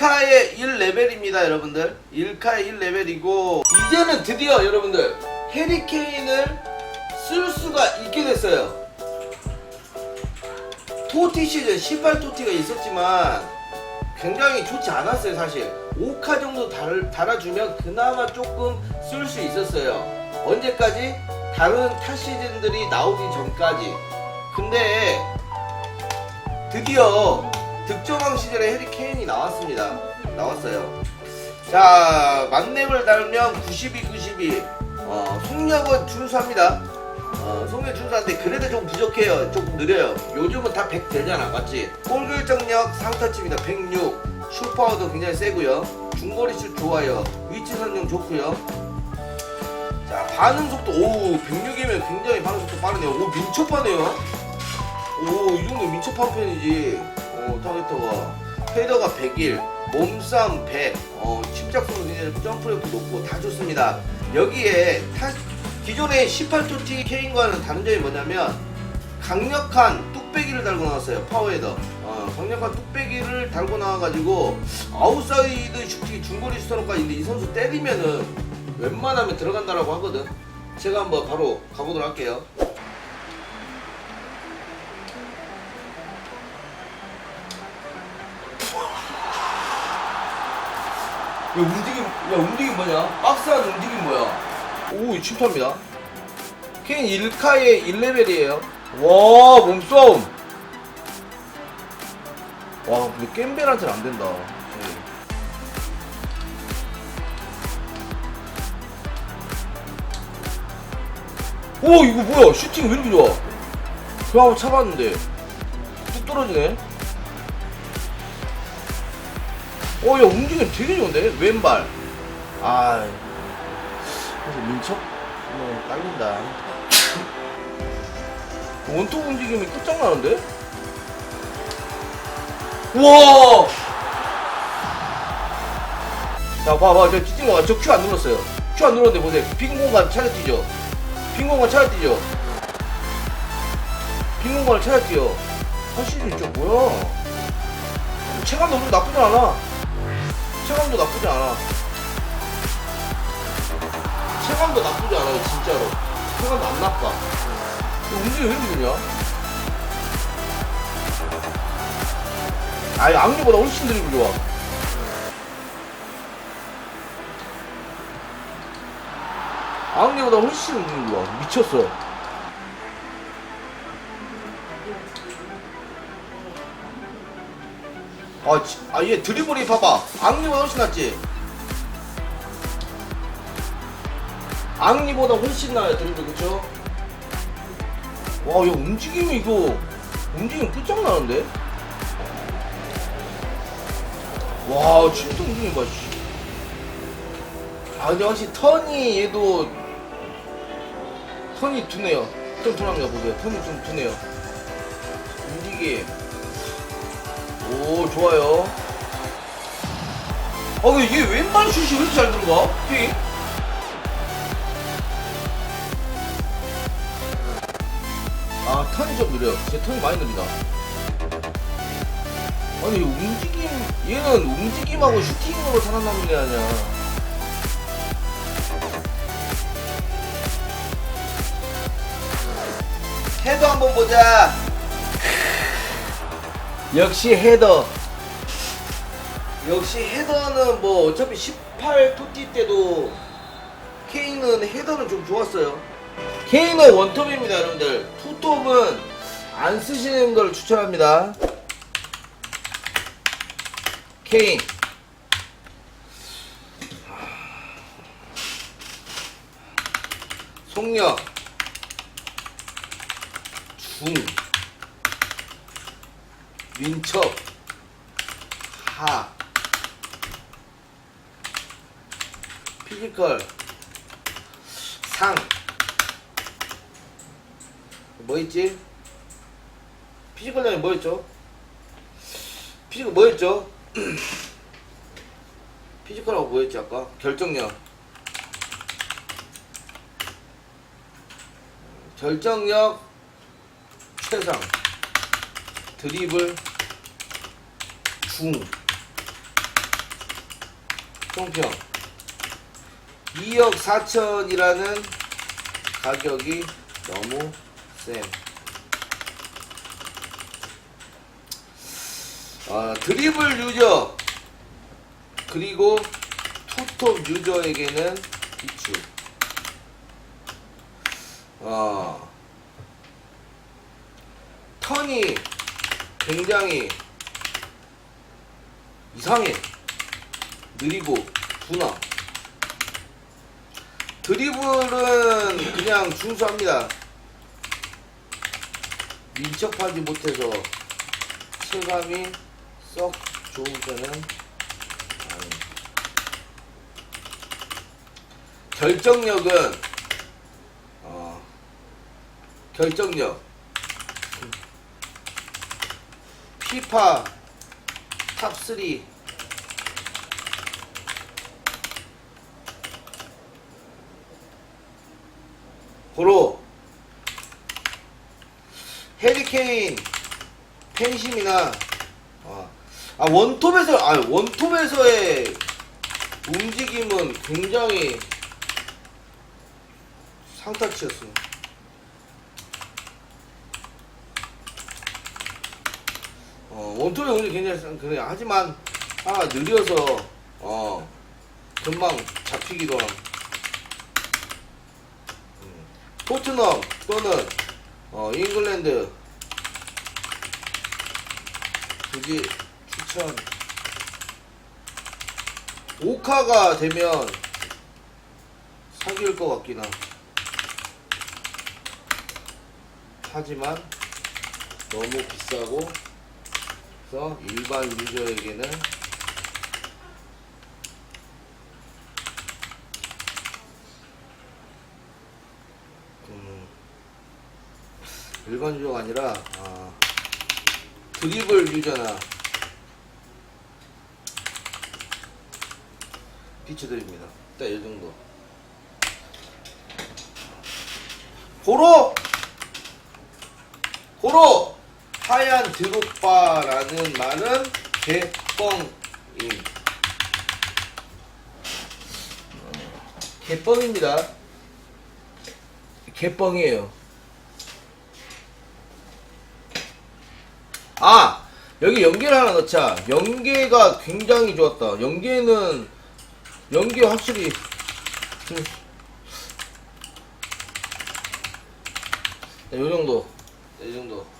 1카의 1레벨입니다 여러분들. 1카의 1레벨이고 이제는 드디어 여러분들 해리케인을 쓸 수가 있게 됐어요. 토티 시즌 18토티가 있었지만 굉장히 좋지 않았어요 사실. 5카 정도 달, 달아주면 그나마 조금 쓸 수 있었어요. 언제까지? 다른 타 시즌들이 나오기 전까지. 근데 드디어 득점왕 시절에 해리 케인이 나왔습니다. 나왔어요. 자 만렙을 달면 92 92 어, 속력은 준수합니다. 어, 속력 준수한데 그래도 좀 부족해요. 조금 느려요. 요즘은 다 100 되잖아 맞지? 골 결정력 상타치입니다. 106 슈퍼도 굉장히 세고요. 중거리 슛 좋아요. 위치 선정 좋고요. 자 반응 속도 오 106이면 굉장히 반응 속도 빠르네요. 오 민첩하네요. 오 이 정도 민첩한 편이지 어 타겟터가 헤더가 101 몸싸움 100 어, 침착성도 굉장히 점프력도 높고 다 좋습니다. 여기에 타, 기존의 18토티 케인과는 다른 점이 뭐냐면 강력한 뚝배기를 달고 나왔어요 파워헤더. 어, 강력한 뚝배기를 달고 나와가지고 아웃사이드 슈팅 중거리 슈터까지 있는데 이 선수 때리면은 웬만하면 들어간다라고 하거든. 제가 한번 바로 가보도록 할게요 움직임 야 움직임 뭐냐? 박스한 움직임 뭐야? 오 침투합니다. 케인 1카의 1레벨이에요. 와 몸싸움. 와 근데 겜벨한테는 안 된다. 네. 오 이거 뭐야? 슈팅 왜 이렇게 좋아? 그거 한번 차봤는데. 뚝 떨어지네 어, 야, 움직임 되게 좋은데? 왼발. 아, 그래서 민첩? 뭐, 딸린다. 원톱 움직임이 끝장나는데? 우와! 자, 봐봐. 저 찢은 거, 저큐 안 눌렀어요. 큐 안 눌렀는데 보세요. 빈 공간 차려 뛰죠? 빈 공간 차려 뛰죠? 빈 공간을 차려 뛰어. 사실 진짜 뭐야? 체감 너무 나쁘지 않아. 체감도 나쁘지 않아. 체감도 나쁘지 않아요, 진짜로. 체감도 안 나빠. 움직임 왜 이렇게 좋냐? 아니, 악리보다 훨씬 드리블 좋아. 악리보다 훨씬 드리블 좋아. 미쳤어. 아, 지- 아, 얘 드리블이 봐봐. 앙리보다 훨씬 낫지? 앙리보다 훨씬 나아요, 드리블, 그쵸? 와, 얘 움직임이 이거, 움직임 끝장나는데? 와, 진짜 움직임 봐, 씨. 아, 근데 확실히 턴이 얘도, 턴이 두네요. 턴 둔합니다, 보세요. 턴이 좀 두네요. 움직임. 오 좋아요. 아 근데 얘 왼발 슛이 왜 이렇게 잘 들어가? 핑? 아 턴이 좀 느려 제 턴이 많이 느리다. 아니 이 움직임 얘는 움직임하고 슈팅으로 살아남는 애 아니야. 헤더 한번 보자 역시 헤더. 역시 헤더는 뭐 어차피 18 토티 때도 케인은 헤더는 좀 좋았어요. 케인은 원톱입니다, 여러분들. 투톱은 안 쓰시는 걸 추천합니다. 케인. 속력. 중. 민첩 하 피지컬 상뭐 있지? 피지컬 다음에 뭐 있죠? 피지컬 뭐 있죠? 피지컬하고 뭐 있지 아까? 결정력 결정력 최상 드리블 중 총평 2억 4천이라는 가격이 너무 쌤. 아, 드리블 유저 그리고 투톱 유저에게는 비추. 어, 턴이 굉장히 이상해. 느리고 둔화. 드리블은 그냥 준수합니다. 민첩하지 못해서 체감이 썩 좋은 편은 아니. 결정력은 어, 결정력 피파 탑3 고로. 해리케인. 팬심이나. 아, 아 원톱에서 아 원톱에서의 움직임은 굉장히 상타치였어. 어 원톱의 움직임 굉장히 상- 그래. 하지만 아 느려서 어 금방 잡히기도 함. 음, 토트넘 또는 어 잉글랜드. 굳이 추천. 오카가 되면 사귈 것 같긴 함. 하지만 너무 비싸고 그래서 일반 유저에게는 음, 일반 유저가 아니라 아, 드리블 유저나 비춰드립니다. 딱 이 정도. 고로! 고로! 하얀 드롭바라는 말은 개뻥임. 개뻥입니다. 개뻥이에요. 아! 여기 연계를 하나 넣자. 연계가 굉장히 좋았다. 연계는, 연계 확실히, 좀, 네, 요 정도. 네, 이 정도.